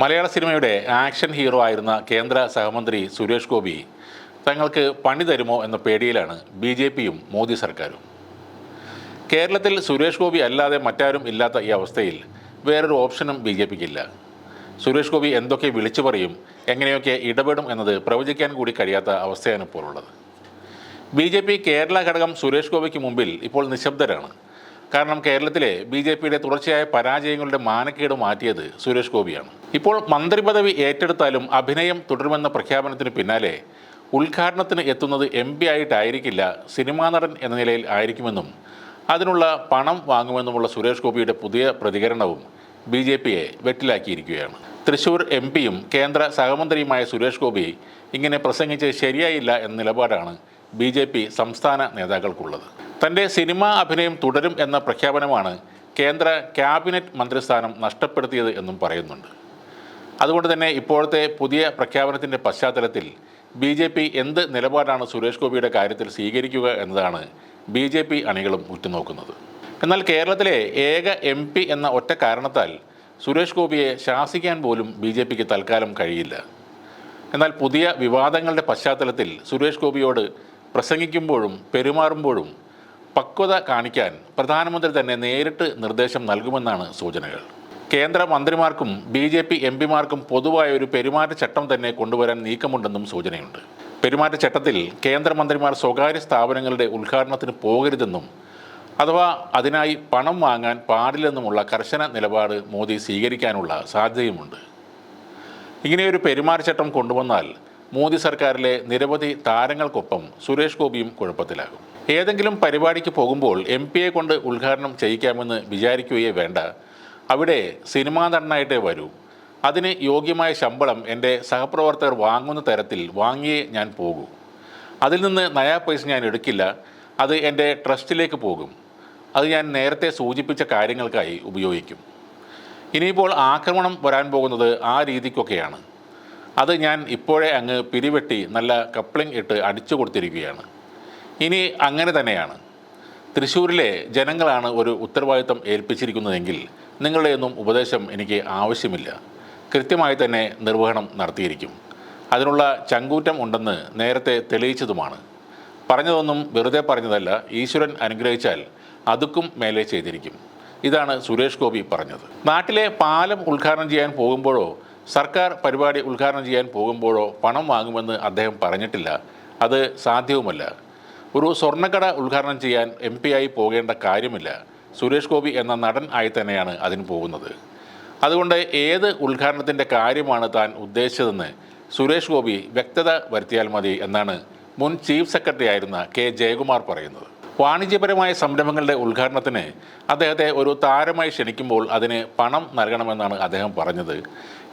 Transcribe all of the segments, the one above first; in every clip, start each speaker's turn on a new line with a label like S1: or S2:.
S1: മലയാള സിനിമയുടെ action hero ആയിരുന്ന കേന്ദ്ര സഹമന്ത്രി സുരേഷ് ഗോപി തങ്ങൾക്ക് പണി തരുമോ എന്ന പേടിയിലാണ് ബി ജെ പിയും മോദി സർക്കാരും. കേരളത്തിൽ സുരേഷ് ഗോപി അല്ലാതെ മറ്റാരും ഇല്ലാത്ത ഈ അവസ്ഥയിൽ വേറൊരു ഓപ്ഷനും ബി ജെ പിക്കില്ല സുരേഷ് ഗോപി എന്തൊക്കെ വിളിച്ചു പറയും എങ്ങനെയൊക്കെ ഇടപെടും എന്നത് പ്രവചിക്കാൻ കൂടി കഴിയാത്ത അവസ്ഥയാണ് ഇപ്പോൾ ഉള്ളത്. ബി ജെ പി കേരള ഘടകം സുരേഷ് ഗോപിക്ക് മുമ്പിൽ ഇപ്പോൾ നിശബ്ദരാണ്. കാരണം കേരളത്തിലെ ബി ജെ പിയുടെ തുടർച്ചയായ പരാജയങ്ങളുടെ മാനക്കേട് മാറ്റിയത് സുരേഷ് ഗോപിയാണ്. ഇപ്പോൾ മന്ത്രിപദവി ഏറ്റെടുത്താലും അഭിനയം തുടരുമെന്ന പ്രഖ്യാപനത്തിന് പിന്നാലെ ഉദ്ഘാടനത്തിന് എത്തുന്നത് എം പി ആയിട്ടായിരിക്കില്ല സിനിമാ നടൻ എന്ന നിലയിൽ ആയിരിക്കുമെന്നും അതിനുള്ള പണം വാങ്ങുമെന്നുമുള്ള സുരേഷ് ഗോപിയുടെ പുതിയ പ്രതികരണവും ബി ജെ പിയെ വെട്ടിലാക്കിയിരിക്കുകയാണ്. തൃശൂർ എം പിയും കേന്ദ്ര സഹമന്ത്രിയുമായ സുരേഷ് ഗോപി ഇങ്ങനെ പ്രസംഗിച്ച് ശരിയായില്ല എന്ന നിലപാടാണ് ബി ജെ പി സംസ്ഥാന നേതാക്കൾക്കുള്ളത്. തന്റെ സിനിമാ അഭിനയം തുടരും എന്ന പ്രഖ്യാപനമാണ് കേന്ദ്ര ക്യാബിനറ്റ് മന്ത്രിസ്ഥാനം നഷ്ടപ്പെടുത്തിയത് എന്നും പറയുന്നുണ്ട്. അതുകൊണ്ട് തന്നെ ഇപ്പോഴത്തെ പുതിയ പ്രഖ്യാപനത്തിന്റെ പശ്ചാത്തലത്തിൽ ബി ജെ പി എന്ത് നിലപാടാണ് സുരേഷ് ഗോപിയുടെ കാര്യത്തിൽ സ്വീകരിക്കുക എന്നതാണ് ബി ജെ പി അണികളും ഉറ്റുനോക്കുന്നത്. എന്നാൽ കേരളത്തിലെ ഏക എം പി എന്ന ഒറ്റ കാരണത്താൽ സുരേഷ് ഗോപിയെ ശാസിക്കാൻ പോലും ബി ജെ പിക്ക് തൽക്കാലം കഴിയില്ല. എന്നാൽ പുതിയ വിവാദങ്ങളുടെ പശ്ചാത്തലത്തിൽ സുരേഷ് ഗോപിയോട് പ്രസംഗിക്കുമ്പോഴും പെരുമാറുമ്പോഴും പക്വത കാണിക്കാൻ പ്രധാനമന്ത്രി തന്നെ നേരിട്ട് നിർദ്ദേശം നൽകുമെന്നാണ് സൂചനകൾ. കേന്ദ്ര മന്ത്രിമാർക്കും ബി ജെ പി എം പിമാർക്കും പൊതുവായ ഒരു പെരുമാറ്റച്ചട്ടം തന്നെ കൊണ്ടുവരാൻ നീക്കമുണ്ടെന്നും സൂചനയുണ്ട്. പെരുമാറ്റച്ചട്ടത്തിൽ കേന്ദ്രമന്ത്രിമാർ സ്വകാര്യ സ്ഥാപനങ്ങളുടെ ഉദ്ഘാടനത്തിന് പോകരുതെന്നും അഥവാ അതിനായി പണം വാങ്ങാൻ പാടില്ലെന്നുമുള്ള കർശന നിലപാട് മോദി സ്വീകരിക്കാനുള്ള സാധ്യതയുമുണ്ട്. ഇങ്ങനെയൊരു പെരുമാറ്റച്ചട്ടം കൊണ്ടുവന്നാൽ മോദി സർക്കാരിലെ നിരവധി താരങ്ങൾക്കൊപ്പം സുരേഷ് ഗോപിയും കുഴപ്പത്തിലാകും. ഏതെങ്കിലും പരിപാടിക്ക് പോകുമ്പോൾ എം പിയെ കൊണ്ട് ഉദ്ഘാടനം ചെയ്യിക്കാമെന്ന് വിചാരിക്കുകയേ വേണ്ട. അവിടെ സിനിമാ നടനായിട്ടേ വരൂ. അതിന് യോഗ്യമായ ശമ്പളം എന്റെ സഹപ്രവർത്തകർ വാങ്ങുന്ന തരത്തിൽ വാങ്ങിയേ ഞാൻ പോകൂ. അതിൽ നിന്ന് നയാ പൈസ ഞാൻ എടുക്കില്ല. അത് എന്റെ ട്രസ്റ്റിലേക്ക് പോകും. അത് ഞാൻ നേരത്തെ സൂചിപ്പിച്ച കാര്യങ്ങൾക്കായി ഉപയോഗിക്കും. ഇനിയിപ്പോൾ ആക്രമണം വരാൻ പോകുന്നത് ആ രീതിക്കൊക്കെയാണ്. അത് ഞാൻ ഇപ്പോഴേ അങ്ങ് പിരിവെട്ടി നല്ല കപ്ലിംഗ് ഇട്ട് അടിച്ചു കൊടുത്തിരിക്കുകയാണ്. ഇനി അങ്ങനെ തന്നെയാണ്. തൃശ്ശൂരിലെ ജനങ്ങളാണ് ഒരു ഉത്തരവാദിത്തം ഏൽപ്പിച്ചിരിക്കുന്നതെങ്കിൽ നിങ്ങളുടെയൊന്നും ഉപദേശം എനിക്ക് ആവശ്യമില്ല. കൃത്യമായി തന്നെ നിർവഹണം നടത്തിയിരിക്കും. അതിനുള്ള ചങ്കൂറ്റം ഉണ്ടെന്ന് നേരത്തെ തെളിയിച്ചതുമാണ്. പറഞ്ഞതൊന്നും വെറുതെ പറഞ്ഞതല്ല ഈശ്വരൻ അനുഗ്രഹിച്ചാൽ അതുക്കും മേലെ ചെയ്തിരിക്കും. ഇതാണ് സുരേഷ് ഗോപി പറഞ്ഞത്. നാട്ടിലെ പാലം ഉദ്ഘാടനം ചെയ്യാൻ പോകുമ്പോഴോ സർക്കാർ പരിപാടി ഉദ്ഘാടനം ചെയ്യാൻ പോകുമ്പോഴോ പണം വാങ്ങുമെന്ന് അദ്ദേഹം പറഞ്ഞിട്ടില്ല. അത് സാധ്യവുമല്ല. ഒരു സ്വർണക്കട ഉദ്ഘാടനം ചെയ്യാൻ എം ആയി പോകേണ്ട കാര്യമില്ല. സുരേഷ് ഗോപി എന്ന നടൻ ആയി തന്നെയാണ് അതിന് പോകുന്നത്. അതുകൊണ്ട് ഏത് ഉദ്ഘാടനത്തിന്റെ കാര്യമാണ് താൻ ഉദ്ദേശിച്ചതെന്ന് സുരേഷ് ഗോപി വ്യക്തത വരുത്തിയാൽ മതി എന്നാണ് മുൻ ചീഫ് സെക്രട്ടറി ആയിരുന്ന കെ ജയകുമാർ പറയുന്നത്. വാണിജ്യപരമായ സംരംഭങ്ങളുടെ ഉദ്ഘാടനത്തിന് അദ്ദേഹത്തെ ഒരു താരമായി ക്ഷണിക്കുമ്പോൾ അതിന് പണം നൽകണമെന്നാണ് അദ്ദേഹം പറഞ്ഞത്.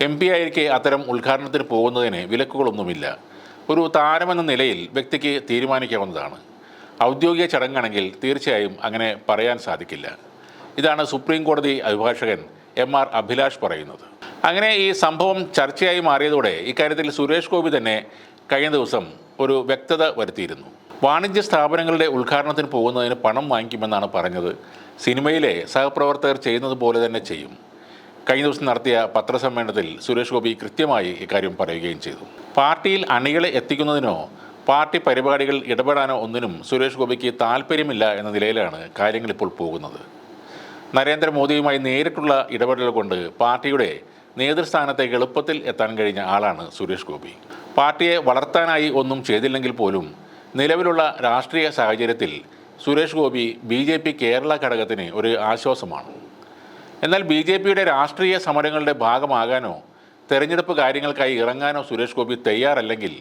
S1: എം പി ആയിരിക്കെ അത്തരം ഉദ്ഘാടനത്തിന് പോകുന്നതിന് വിലക്കുകളൊന്നുമില്ല. ഒരു താരമെന്ന നിലയിൽ വ്യക്തിക്ക് തീരുമാനിക്കാവുന്നതാണ്. ഔദ്യോഗിക ചടങ്ങാണെങ്കിൽ തീർച്ചയായും അങ്ങനെ പറയാൻ സാധിക്കില്ല. ഇതാണ് സുപ്രീം കോടതി അഭിഭാഷകൻ എം ആർ അഭിലാഷ് പറയുന്നത്. അങ്ങനെ ഈ സംഭവം ചർച്ചയായി മാറിയതോടെ ഇക്കാര്യത്തിൽ സുരേഷ് ഗോപി തന്നെ കഴിഞ്ഞ ദിവസം ഒരു വ്യക്തത വരുത്തിയിരുന്നു. വാണിജ്യ സ്ഥാപനങ്ങളുടെ ഉദ്ഘാടനത്തിന് പോകുന്നതിന് പണം വാങ്ങിക്കുമെന്നാണ് പറഞ്ഞത്. സിനിമയിലെ സഹപ്രവർത്തകർ ചെയ്യുന്നത് പോലെ തന്നെ ചെയ്യും. കഴിഞ്ഞ ദിവസം നടത്തിയ പത്രസമ്മേളനത്തിൽ സുരേഷ് ഗോപി കൃത്യമായി ഇക്കാര്യം പറയുകയും ചെയ്തു. പാർട്ടിയിൽ അണികളെ എത്തിക്കുന്നതിനോ പാർട്ടി പരിപാടികൾ ഇടപെടാനോ ഒന്നിനും സുരേഷ് ഗോപിക്ക് താല്പര്യമില്ല എന്ന നിലയിലാണ് കാര്യങ്ങൾ ഇപ്പോൾ പോകുന്നത്. നരേന്ദ്രമോദിയുമായി നേരിട്ടുള്ള ഇടപെടൽ കൊണ്ട് പാർട്ടിയുടെ നേതൃസ്ഥാനത്തേക്ക് എളുപ്പത്തിൽ എത്താൻ കഴിഞ്ഞ ആളാണ് സുരേഷ് ഗോപി. പാർട്ടിയെ വളർത്താനായി ഒന്നും ചെയ്തില്ലെങ്കിൽ പോലും നിലവിലുള്ള രാഷ്ട്രീയ സാഹചര്യത്തിൽ Suresh Gopi B J P Kerala ഘടകത്തിന് ഒരു ആശ്വാസമാണ്. എന്നാൽ ബി ജെ പിയുടെ രാഷ്ട്രീയ സമരങ്ങളുടെ ഭാഗമാകാനോ തെരഞ്ഞെടുപ്പ് കാര്യങ്ങൾക്കായി ഇറങ്ങാനോ സുരേഷ് ഗോപി തയ്യാറല്ലെങ്കിൽ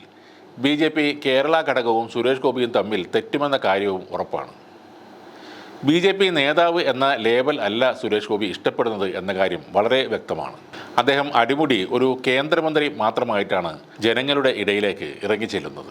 S1: ബി ജെ പി കേരള ഘടകവും സുരേഷ് ഗോപിയും തമ്മിൽ തെറ്റുമെന്ന കാര്യവും ഉറപ്പാണ്. ബി ജെ പി നേതാവ് എന്ന ലേബൽ അല്ല സുരേഷ് ഗോപി ഇഷ്ടപ്പെടുന്നത് എന്ന കാര്യം വളരെ വ്യക്തമാണ്. അദ്ദേഹം അടിമുടി ഒരു കേന്ദ്രമന്ത്രി മാത്രമായിട്ടാണ് ജനങ്ങളുടെ ഇടയിലേക്ക് ഇറങ്ങിച്ചെല്ലുന്നത്.